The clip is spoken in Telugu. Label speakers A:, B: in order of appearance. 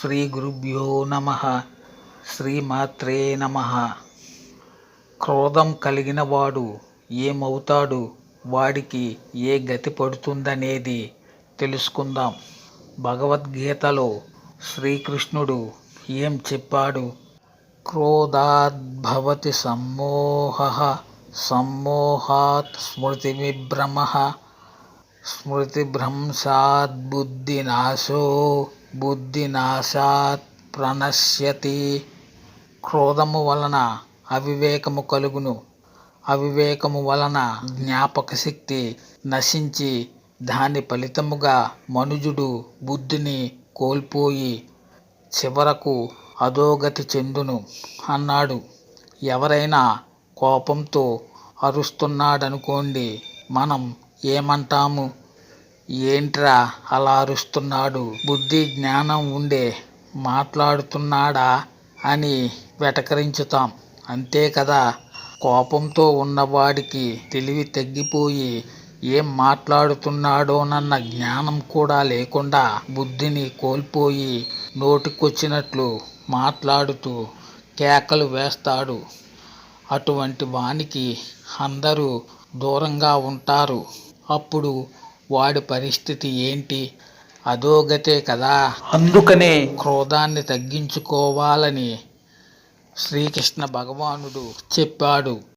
A: శ్రీ గురుభ్యో నమ. శ్రీమాత్రే నమ. క్రోధం కలిగిన వాడు ఏమవుతాడు? వాడికి ఏ గతి పడుతుందనేది తెలుసుకుందాం. భగవద్గీతలో శ్రీకృష్ణుడు ఏం చెప్పాడు? క్రోధాద్భవతి సమ్మోహ సమ్మోహాత్ స్మృతివిభ్రమ. స్మృతిభ్రంశాత్ బుద్ధినాశో బుద్ధినాశాత్ ప్రణశ్యతి. క్రోధము వలన అవివేకము కలుగును. అవివేకము వలన జ్ఞాపక శక్తి నశించి దాని ఫలితముగా మనుజుడు బుద్ధిని కోల్పోయి చివరకు అధోగతి చెందును అన్నాడు. ఎవరైనా కోపంతో అరుస్తున్నాడనుకోండి మనం ఏమంటాము? ఏంట్రా అలా అరుస్తున్నాడు? బుద్ధి జ్ఞానం ఉండే మాట్లాడుతున్నాడా అని వెటకరించుతాం. అంతే కదా? కోపంతో ఉన్నవాడికి తెలివి తగ్గిపోయి ఏం మాట్లాడుతున్నాడోనన్న జ్ఞానం కూడా లేకుండా బుద్ధిని కోల్పోయి నోటికొచ్చినట్లు మాట్లాడుతూ కేకలు వేస్తాడు. అటువంటి వానికి అందరూ దూరంగా ఉంటారు. అప్పుడు వాడి పరిస్థితి ఏంటి? అధోగతే కదా. అందుకనే క్రోధాన్ని తగ్గించుకోవాలని శ్రీకృష్ణ భగవానుడు చెప్పాడు.